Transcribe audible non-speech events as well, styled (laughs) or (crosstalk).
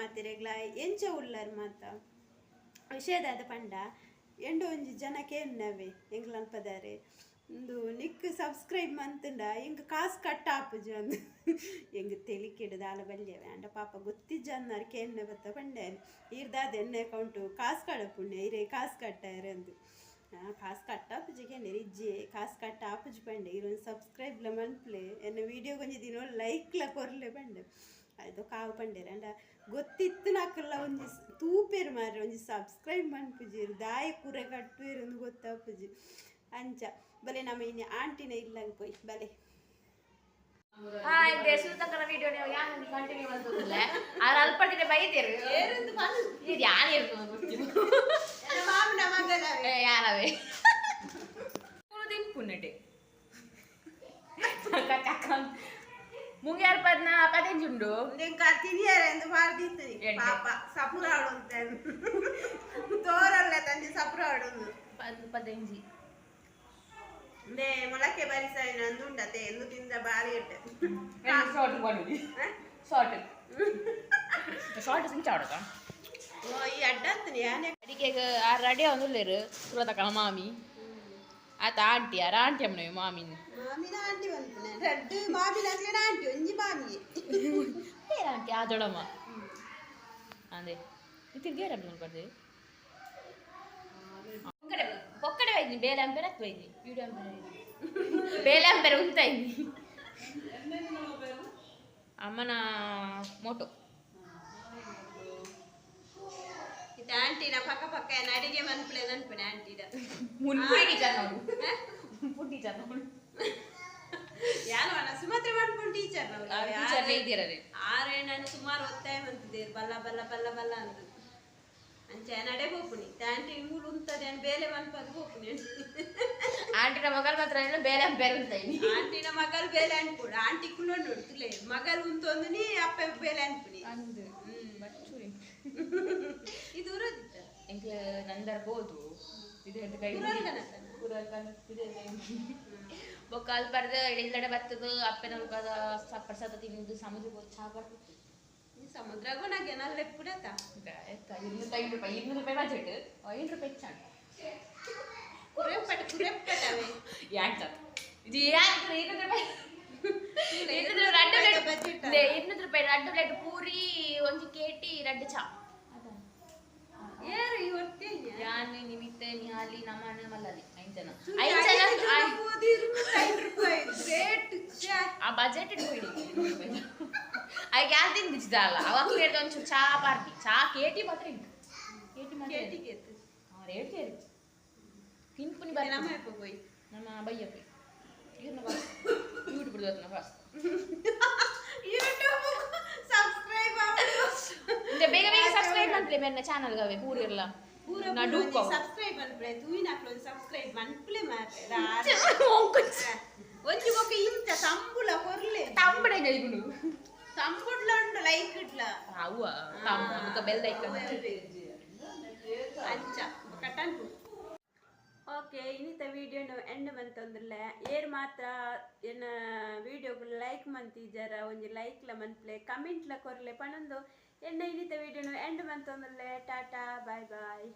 ಮಾತಿರೆಗ್ಲ ಎಂಚ ಉಳ್ಳರ್ ಮಾತ ವಿಷಯದಾದ ಪಂಡ ಎಂಡು ಒಂಜಿ ಜನಕ್ಕೆ ನವೆ ಎಂಗ್ಲ ಒಂದು ನಿಕ್ ಸಬ್ಸ್ಕ್ರೈಬ್ ಮಂತುಂಡ ಎಂಗ್ ಕಾಸು ಕಟ್ಟ ಆಪುಜು ಅಂದ್. ಎಂಗ್ ತೆಲಿಕಿಡ್ದು ಆಲ ಬಲ್ಯವೆ, ಅಂಡ ಪಾಪ ಗೊತ್ತಿಜ್ಜ ಅನ್ನಾರು ಕೇನ್ನ ಬತ್ತ ಪಂಡೆ ಇರ್ದಾದ ಎಣ್ಣೆ ಅಕೌಂಟು ಕಾಸು ಕಡಪುಣ್ಯ ಇರೇ ಕಾಸು ಕಟ್ಟಾರೆ ಅಂದು. ಕಾಸು ಕಟ್ಟಾಪುಜಿಗೆ ಇಜ್ಜೆ, ಕಾಸು ಕಟ್ಟ ಆಪುಜಿ ಪಂಡೆ. ಇರೊಂದು ಸಬ್ಸ್ಕ್ರೈಬ್ಲ ಮನ್ಪ್ಲೆ, ಎನ್ನ ವೀಡಿಯೋ ಕೊಂಚ ದಿನ ಲೈಕ್ಲ ಕೊರ್ಲೆ ಪಂಡೆ. ಅದು ಕಾವು ಪಂಡೇರ ಅಂಡ ಗೊತ್ತಿತ್ತು ನಾಕಲ್ಲ ಒಂಜಿ ಸ್- ತೂಪೇರು ಮಾರ್ರೆ ಒಂಜಿ ಸಬ್ಸ್ಕ್ರೈಬ್ ಮನ್ಪುಜಿರು ದಾಯ ಕುರೆ ಕಟ್ಟುವೆರು ಒಂದು ಗೊತ್ತಾಪುಜಿ ಅಂಚ ಬಲೆ ನಮ್ಮ ಇನ್ನು ಆಂಟಿನ ಇಲ್ಲಂಗ್ ಪೋಯ್ ಬಲೆ ಆ ಇದೆ ಸುಲ್ತಕನ ವಿಡಿಯೋ ನೀವು ಯಾನ್ ಕಂಟಿನ್ಯೂ ಮಾಡ್ತಿಲ್ಲ ಆರ ಅಲ್ಪಟ್ಟಿದೆ ಬೈತೀರಿ ಇದು ಯಾರು ಇರ್ತದೆ ಯಾರವೇ ముంగేరు పద్న? పదించుండు ఇంకా తిరిగారు ఎంత బాగా తీస్తుంది పాప సపురాడు తోరలే తండ్రి సపురాడు పదించి నే మొలకే బరిస అయిన అందుండతే ఎందుకు ఇంత భారీ షార్ట్ పడుతుంది షార్ట్. (laughs) షార్ట్ సించాడతా ఈ అడ్డంతున్నాయా అడిగే రెడీ అందులేరు మామి ಆತ ಆಂಟಿ ಯಾರ ಆಂಟಿ ಅಮ್ಮನವಿ ಮಾಮಿನ ಮಾಮಿನ ಆಂಟಿ ಬಂದ್ಬಿಟ್ಟೆ ರೆಡ್ ಮಾಮಿನ ಆಗ್ಲಿನ ಆಂಟಿ ಒಂಜಿ ಮಾಮಿ ಬೇರೆ ಆಂಟಿ ಆ ದೊಡಮ್ಮ ಅದೇ ಇದು ಬೇರೆ ಅಮ್ಮನ ಬರ್ದೆ ಒಕ್ಕಡೆ ಒಯ್ದಿ ಬೇಲೆ ಅಂಪೆರ ಹತ್ತು ಒಯ್ದಿ ವಿಡಿಯೋ ಅಂಪೆರ ಬೇಲೆ ಅಂಪೆರ ಉಂತಾಯ್ದಿ ಅಮ್ಮನ ಮೋಟೋ ಆಂಟಿನ ಪಕ್ಕ ಪಕ್ಕ ಏನು ಅಡಿಗೆ ಮನ್ಪಲೇದು ಅನ್ಪಣೆ ಆಂಟಿನ ಮುನ್ಪುಡಿ ಜನಗಳು ಮುನ್ಪುಡಿ ಜನಗಳು ಯಾರು ಅಣ್ಣ ಸುಮಾತ್ರೆ ಮಾಡ್ಕೊಂಡು ಟೀಚರ್ ನಾವು ಟೀಚರ್ ಇದ್ದೀರೇ ಆರೆ ನಾನು ಸುಮಾರು ಒತ್ತಾಯ ಅಂತಿದ್ದೀರಿ ಬಲ್ಲ ಬಲ್ಲ ಬಲ್ಲ ಬಲ್ಲ ಅಂದು ಅಂಚೆ ನಡೆ ಹೋಗ್ಬಿಡಿ ಆಂಟಿ ಮೂಲು ಉಂಟದೆ ಅಂತ ಬೇಲೆ ಮನ್ಪಾಗ ಹೋಗ್ಬಿಡಿ ಆಂಟಿನ ಮಗಲ್ ಮಾತ್ರ ಏನು ಬೇಲೆ ಬೇರೆ ಉಂಟಾಯಿ ಆಂಟಿನ ಮಗಲ್ ಬೇಲೆ ಅನ್ಕೊಡು ಆಂಟಿ ಕುಲೊಂಡು ಉಂಟುಲೇ ಮಗಲ್ ಉಂಟೊಂದು ಅಪ್ಪ ಬೇಲೆ ಅನ್ಬಿಡಿ ಅಂದು ನಂದರ್ಬೋದು. ಬೊಕ್ಕಾಲ್ ಬರ್ದ ಎಳಿದಡೆ ಬರ್ತದ ಅಪ್ಪನ ಉಳ್ಕದ ಪ್ರಸಾದ ತಿಂದು ಸಮುದ್ರ ಚಾ ಬರ್ತದೆ ಸಮುದ್ರಾಗೂ ನಾಗ ಏನಾದ್ರು ಲೆಕ್ಕಬಿಡತ್ತ ಇನ್ನೂರ ಐದು ರೂಪಾಯಿ ಇನ್ನೂರು ರೂಪಾಯಿ ಬಜೆಟ್ ಐದು ರೂಪಾಯಿ ಚಂದ ಯಾಕೆ ಇದು ಯಾಕೆ ಇನ್ನೂರು ರೂಪಾಯಿ? ಇನ್ನೂರು ರೂಪಾಯಿ ಪ್ಲೇಟ್ ಪೂರಿ ಒಂದು ಕೆಟಿ ಎರಡು ಚಾ. ಯಾನ್ ನಿಮಿತ್ತ ನಿಹಾಲಿ ನಮನ ಮಲ್ಲಲಿ ಐಂತನ ಐದು ಐಂತನ ಗ್ರೇಟ್ ಆ ಬಜೆಟ್ ಇಟ್ಬಿಡಿ ಅವಾಗ ಯಾರು ತಿಂದಿದ್ದಲ್ಲ ಅವಾಗ ಕೇಳಿದ ಒಂಚೂರು ಚಾ ಪಾರ್ಟಿ ಚಾ ಕೇಟಿ ಮಾತ್ರ ಇತ್ತು ಕೇಟಿ ಮಾತ್ರ ಕೇಟಿಗೆ ರೇಟ್ ಸೇರಿ ತಿನ್ಪುನಿ ನಮ್ಮ ಬರ್ತೀನಿ ಅಪ್ಪ ಹೋಯ್ ನಮ್ಮ ಬಯ್ಯಪ್ಪ ಇವ್ರನ್ನ ಫಸ್ಟ್ ಯೂಟ್ಯೂಬ್ ಬಿಡ್ದು ಫಸ್ಟ್ పేరున ఛానల్ కావే పూరిర్లా నడుకో సబ్స్క్రైబ్ అనిపడే తూయి నాకు సబ్స్క్రైబ్ మనిపిలే మరి వచ్చి ఒక ఇంత సంబుల కొర్లే తంబడే గెలుగుడు సంబుడ్లో ఉండు లైక్ ఇట్లా అవ్వ ఒక బెల్ దైక అంచ ఒకటనుకుంటా ಓಕೆ, ಇನ್ನಿತ ವಿಡಿಯೋನು ಎಂಡ್ ಮಂತಂದಿಲ್ಲ ಏರ್ ಮಾತ್ರ ಏನ ವಿಡಿಯೋಗಳು ಲೈಕ್ ಮಂತಿಜರ ಒಂಜಿ ಲೈಕ್ಲ ಮನ್ಪ್ಲೆ ಕಮೆಂಟ್ಲ ಕೊರ್ಲೆ ಪಣಂದು ಎನ್ನ ಇನ್ನಿತ ವಿಡಿಯೋನು ಎಂಡ್ ಮಂತಂದಿಲ್ಲ ಟಾಟಾ ಬಾಯ್ ಬಾಯ್